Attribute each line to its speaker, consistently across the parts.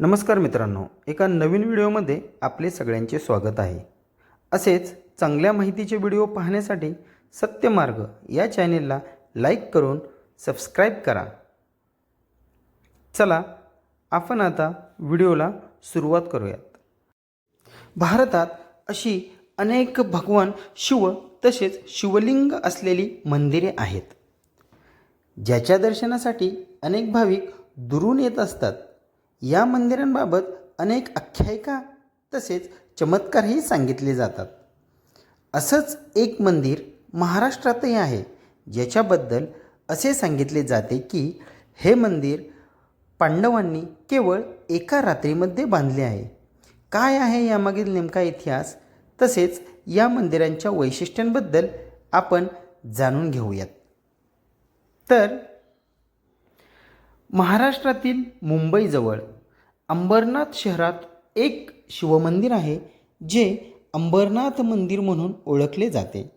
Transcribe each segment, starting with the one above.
Speaker 1: नमस्कार मित्रांनो एका नवीन व्हिडिओमध्ये आपले सगळ्यांचे स्वागत आहे. असेच चांगल्या माहितीचे व्हिडिओ पाहण्यासाठी सत्यमार्ग या चॅनेलला लाईक करून सबस्क्राईब करा. चला आपण आता व्हिडिओला सुरुवात करूयात. भारतात अशी अनेक भगवान शिव तसेच शिवलिंग असलेली मंदिरे आहेत. ज्याच्या दर्शनासाठी अनेक भाविक दुरून येत असतात. या मंदिरांबाबत अनेक आख्यायिका तसेच चमत्कारही सांगितले जातात. असंच एक मंदिर महाराष्ट्रातही आहे ज्याच्याबद्दल असे सांगितले जाते की हे मंदिर पांडवांनी केवळ एका रात्रीमध्ये बांधले आहे. काय आहे यामागील नेमका इतिहास? तसेच या मंदिरांच्या वैशिष्ट्यांबद्दल आपण जाणून घेऊयात. तर महाराष्ट्रातील मुंबईजवळ अंबरनाथ शहरात एक शिवमंदिर आहे जे अंबरनाथ मंदिर म्हणून ओळखले जाते.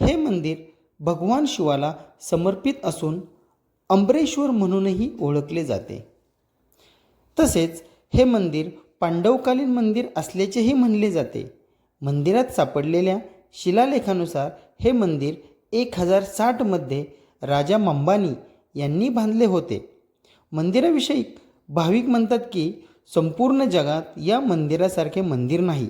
Speaker 1: हे मंदिर भगवान शिवाला समर्पित असून अंबरेश्वर म्हणूनही ओळखले जाते. तसेच हे मंदिर पांडवकालीन मंदिर असल्याचेही म्हणले जाते. मंदिरात सापडलेल्या शिलालेखानुसार हे मंदिर एक हजार साठमध्ये राजा मंबानी यांनी बांधले होते. मंदिराविषयी भाविक म्हणतात की संपूर्ण जगात या मंदिरासारखे मंदिर नाही.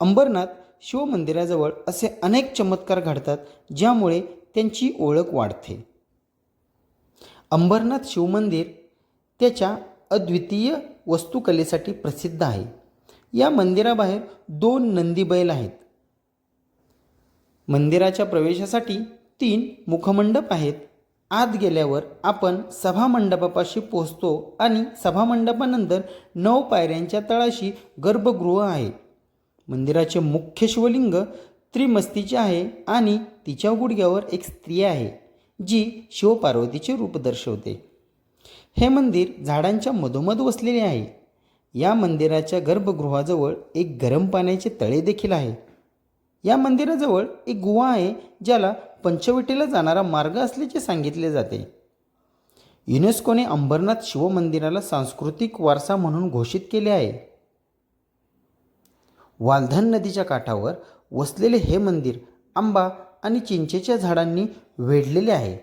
Speaker 1: अंबरनाथ शिवमंदिराजवळ असे अनेक चमत्कार घडतात ज्यामुळे त्यांची ओळख वाढते. अंबरनाथ शिवमंदिर त्याच्या अद्वितीय वस्तुकलेसाठी प्रसिद्ध आहे. या मंदिराबाहेर दोन नंदी बैल आहेत. मंदिराच्या प्रवेशासाठी तीन मुखमंडप आहेत. आत गेल्यावर आपण सभामंडपापाशी पोहोचतो आणि सभामंडपानंतर नऊ पायऱ्यांच्या तळाशी गर्भगृह आहे. मंदिराचे मुख्य शिवलिंग त्रिमस्तीचे आहे आणि तिच्या गुडघ्यावर एक स्त्री आहे जी शिवपार्वतीचे रूप दर्शवते. हे मंदिर झाडांच्या मधोमध वसलेले आहे. या मंदिराच्या गर्भगृहाजवळ एक गरम पाण्याचे तळे देखील आहे. या मंदिराजवळ एक गुहा आहे ज्याला पंचवटीला जाणारा मार्ग असल्याचे सांगितले जाते. युनेस्कोने अंबरनाथ शिवमंदिराला सांस्कृतिक वारसा म्हणून घोषित केले आहे. वालधन नदीच्या काठावर वसलेले हे मंदिर आंबा आणि चिंचेच्या झाडांनी वेढलेले आहे.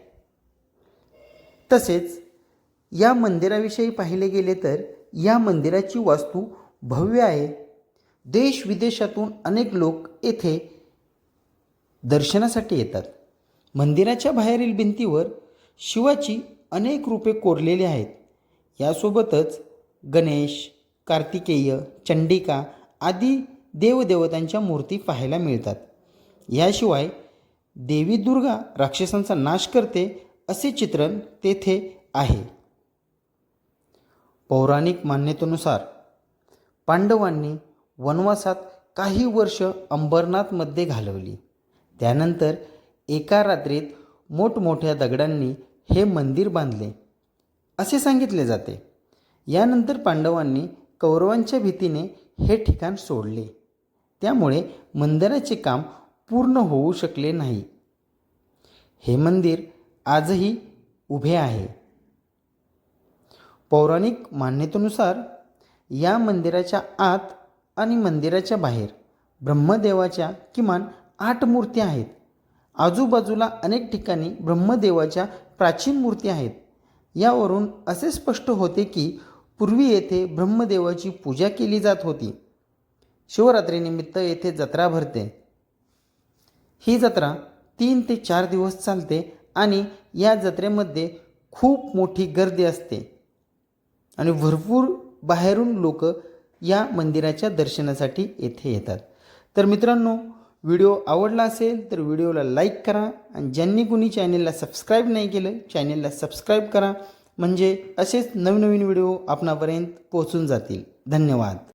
Speaker 1: तसेच या मंदिराविषयी पाहिले गेले तर या मंदिराची वास्तू भव्य आहे. देश विदेशातून अनेक लोक येथे दर्शनासाठी येतात. मंदिराच्या बाहेरील भिंतीवर शिवाची अनेक रूपे कोरलेली आहेत. यासोबतच गणेश कार्तिकेय चंडिका आदी देवदेवतांच्या मूर्ती पाहायला मिळतात. याशिवाय देवी दुर्गा राक्षसांचा नाश करते असे चित्रण तेथे आहे. पौराणिक मान्यतेनुसार पांडवांनी वनवासात काही वर्ष अंबरनाथमध्ये घालवली. त्यानंतर एका रात्रीत मोठमोठ्या दगडांनी हे मंदिर बांधले. असे सांगितले जाते. यानंतर पांडवांनी कौरवांच्या भीतीने हे ठिकाण सोडले. त्यामुळे मंदिराचे काम पूर्ण होऊ शकले नाही. हे मंदिर आजही उभे आहे. पौराणिक मान्यतेनुसार या मंदिराच्या आत आणि मंदिराच्या बाहेर ब्रह्मदेवाच्या किमान आठ मूर्ती आहेत. आजूबाजूला अनेक ठिकाणी ब्रह्मदेवाच्या प्राचीन मूर्ती आहेत. यावरून असे स्पष्ट होते की पूर्वी येथे ब्रह्मदेवाची पूजा केली जात होती. शिवरात्रीनिमित्त येथे जत्रा भरते. ही जत्रा तीन ते चार दिवस चालते आणि या जत्रेमध्ये खूप मोठी गर्दी असते. आणि भरपूर बाहेरून लोक या मंदिराच्या दर्शनासाठी येथे येतात. तर मित्रांनो व्हिडिओ आवडला असेल तर व्हिडिओला लाईक करा आणि ज्यांनी कुणी चॅनेलला सबस्क्राईब नाही केलं चॅनेलला सबस्क्राईब करा. म्हणजे असेच नवनवीन व्हिडिओ आपणापर्यंत पोहोचून जातील. धन्यवाद.